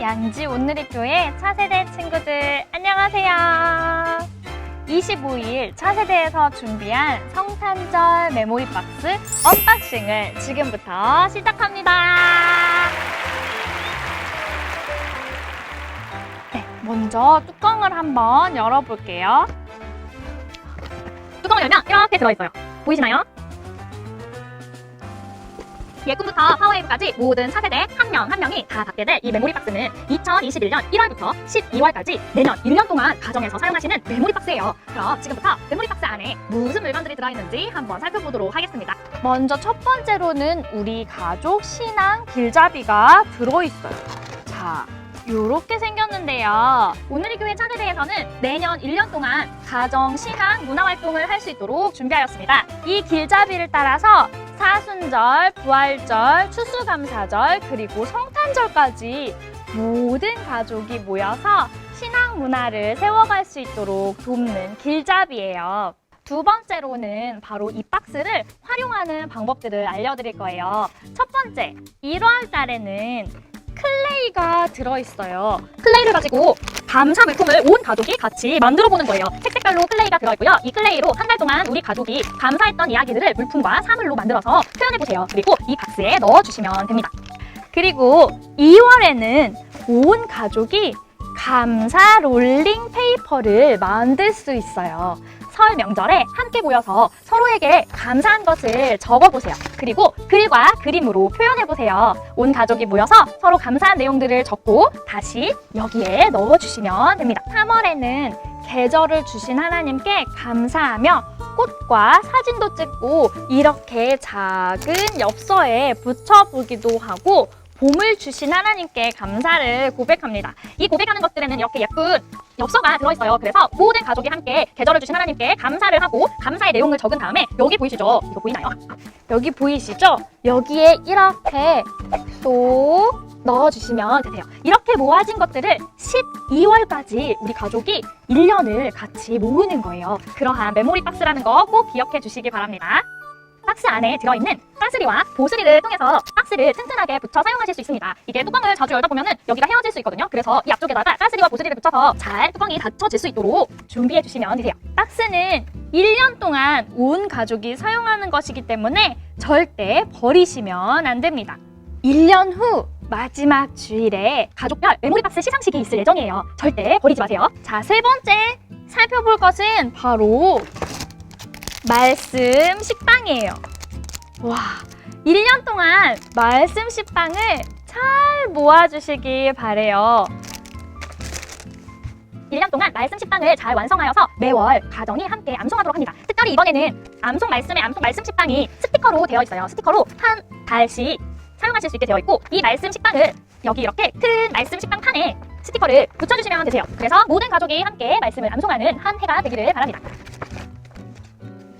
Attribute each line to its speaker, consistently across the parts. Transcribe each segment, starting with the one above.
Speaker 1: 양지 온누리교회 차세대 친구들 안녕하세요. 25일 차세대에서 준비한 성탄절 메모리 박스 언박싱을 지금부터 시작합니다. 네, 먼저 뚜껑을 한번 열어볼게요. 뚜껑을 열면 이렇게 들어있어요. 보이시나요? 예꿈부터 파워웨이브까지 모든 차세대 한 명 한 명이 다 받게 될 이 메모리 박스는 2021년 1월부터 12월까지 내년 1년 동안 가정에서 사용하시는 메모리 박스예요. 그럼 지금부터 메모리 박스 안에 무슨 물건들이 들어있는지 한번 살펴보도록 하겠습니다. 먼저 첫 번째로는 우리 가족 신앙 길잡이가 들어있어요. 자, 요렇게 생겼는데요. 오늘의 교회 차세대에서는 내년 1년 동안 가정, 신앙, 문화활동을 할 수 있도록 준비하였습니다. 이 길잡이를 따라서 사순절, 부활절, 추수감사절, 그리고 성탄절까지 모든 가족이 모여서 신앙 문화를 세워갈 수 있도록 돕는 길잡이예요. 두 번째로는 바로 이 박스를 활용하는 방법들을 알려드릴 거예요. 첫 번째, 1월 달에는 클레이가 들어있어요. 클레이를 가지고 감사 물품을 온 가족이 같이 만들어 보는 거예요. 색색깔로 클레이가 들어있고요. 이 클레이로 한 달 동안 우리 가족이 감사했던 이야기들을 물품과 사물로 만들어서 표현해 보세요. 그리고 이 박스에 넣어 주시면 됩니다. 그리고 2월에는 온 가족이 감사 롤링 페이퍼를 만들 수 있어요. 설 명절에 함께 모여서 서로에게 감사한 것을 적어보세요. 그리고 글과 그림으로 표현해보세요. 온 가족이 모여서 서로 감사한 내용들을 적고 다시 여기에 넣어주시면 됩니다. 3월에는 계절을 주신 하나님께 감사하며 꽃과 사진도 찍고 이렇게 작은 엽서에 붙여보기도 하고 봄을 주신 하나님께 감사를 고백합니다. 이 고백하는 것들에는 이렇게 예쁜 엽서가 들어있어요. 그래서 모든 가족이 함께 계절을 주신 하나님께 감사를 하고 감사의 내용을 적은 다음에 여기 보이시죠? 이거 보이나요? 여기 보이시죠? 여기에 이렇게 쏙 넣어주시면 되세요. 이렇게 모아진 것들을 12월까지 우리 가족이 1년을 같이 모으는 거예요. 그러한 메모리 박스라는 거 꼭 기억해 주시기 바랍니다. 박스 안에 들어있는 까스리와 보스리를 통해서 박스를 튼튼하게 붙여 사용하실 수 있습니다. 이게 뚜껑을 자주 열다 보면은 여기가 헤어질 수 있거든요. 그래서 이 앞쪽에다가 까스리와 보스리를 붙여서 잘 뚜껑이 닫혀질 수 있도록 준비해 주시면 되세요. 박스는 1년 동안 온 가족이 사용하는 것이기 때문에 절대 버리시면 안 됩니다. 1년 후 마지막 주일에 가족별 메모리 박스 시상식이 있을 예정이에요. 절대 버리지 마세요. 자, 세 번째 살펴볼 것은 바로 말씀 식빵이에요. 와, 1년 동안 말씀 식빵을 잘 모아주시길 바래요. 1년 동안 말씀 식빵을 잘 완성하여서 매월 가정이 함께 암송하도록 합니다. 특별히 이번에는 암송 말씀의 암송 말씀 식빵이 스티커로 되어 있어요. 스티커로 한 달씩 사용하실 수 있게 되어 있고 이 말씀 식빵을 여기 이렇게 큰 말씀 식빵 판에 스티커를 붙여주시면 되세요. 그래서 모든 가족이 함께 말씀을 암송하는 한 해가 되기를 바랍니다.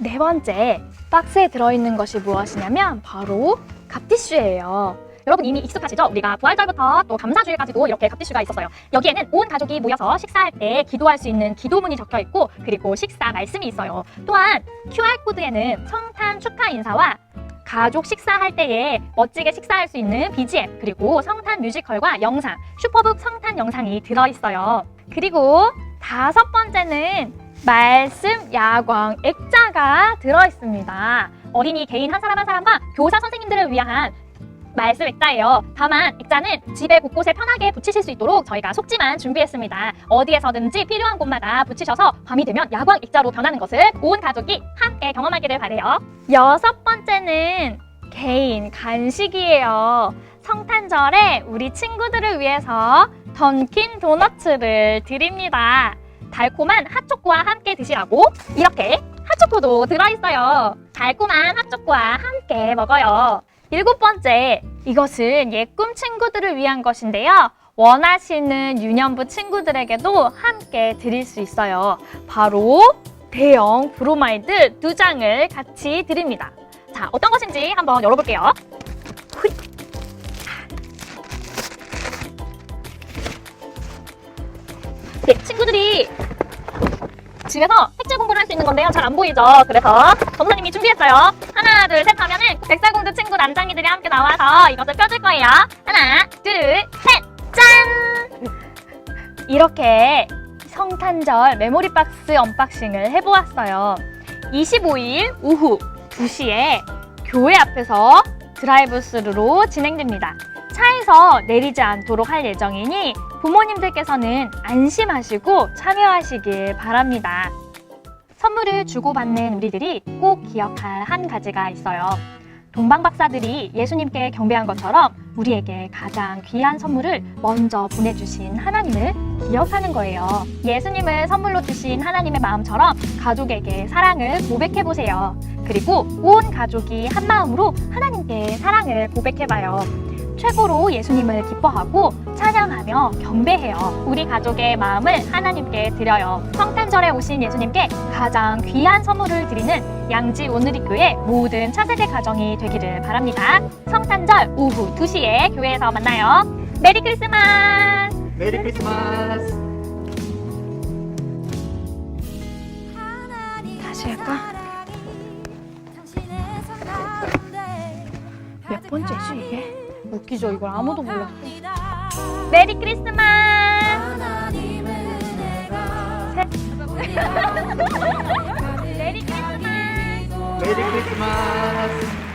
Speaker 1: 네 번째 박스에 들어있는 것이 무엇이냐면 바로 갓티슈예요. 여러분 이미 익숙하시죠? 우리가 부활절부터 또 감사주일까지도 이렇게 갓티슈가 있었어요. 여기에는 온 가족이 모여서 식사할 때 기도할 수 있는 기도문이 적혀 있고 그리고 식사 말씀이 있어요. 또한 QR코드에는 성탄 축하 인사와 가족 식사할 때에 멋지게 식사할 수 있는 BGM 그리고 성탄 뮤지컬과 영상 슈퍼북 성탄 영상이 들어있어요. 그리고 다섯 번째는 말씀 야광 액자가 들어있습니다. 어린이 개인 한 사람 한 사람과 교사 선생님들을 위한 말씀 액자예요. 다만 액자는 집에 곳곳에 편하게 붙이실 수 있도록 저희가 속지만 준비했습니다. 어디에서든지 필요한 곳마다 붙이셔서 밤이 되면 야광 액자로 변하는 것을 온 가족이 함께 경험하기를 바래요. 여섯 번째는 개인 간식이에요. 성탄절에 우리 친구들을 위해서 던킨 도너츠를 드립니다. 달콤한 핫초코와 함께 드시라고 이렇게 핫초코도 들어있어요. 달콤한 핫초코와 함께 먹어요. 일곱 번째, 이것은 예꿈 친구들을 위한 것인데요. 원하시는 유년부 친구들에게도 함께 드릴 수 있어요. 바로 대형 브로마이드 두 장을 같이 드립니다. 자, 어떤 것인지 한번 열어볼게요. 네, 친구들이 집에서 색칠 공부를 할 수 있는 건데요. 잘 안 보이죠? 그래서 전사님이 준비했어요. 하나, 둘, 셋 하면은 백설공주 친구 난장이들이 함께 나와서 이것을 펴줄 거예요. 하나, 둘, 셋, 짠! 이렇게 성탄절 메모리 박스 언박싱을 해보았어요. 25일 오후 2시에 교회 앞에서 드라이브 스루로 진행됩니다. 차에서 내리지 않도록 할 예정이니 부모님들께서는 안심하시고 참여하시길 바랍니다. 선물을 주고받는 우리들이 꼭 기억할 한 가지가 있어요. 동방 박사들이 예수님께 경배한 것처럼 우리에게 가장 귀한 선물을 먼저 보내주신 하나님을 기억하는 거예요. 예수님을 선물로 주신 하나님의 마음처럼 가족에게 사랑을 고백해 보세요. 그리고 온 가족이 한 마음으로 하나님께 사랑을 고백해봐요. 최고로 예수님을 기뻐하고 찬양하며 경배해요. 우리 가족의 마음을 하나님께 드려요. 성탄절에 오신 예수님께 가장 귀한 선물을 드리는 양지 오늘리교회 모든 차세대 가정이 되기를 바랍니다. 성탄절 오후 2시에 교회에서 만나요. 메리 크리스마스!
Speaker 2: 메리 크리스마스.
Speaker 1: 웃기죠 이걸 아무도 몰라. 메리 크리스마스! 메리 크리스마스!
Speaker 2: 메리 크리스마스.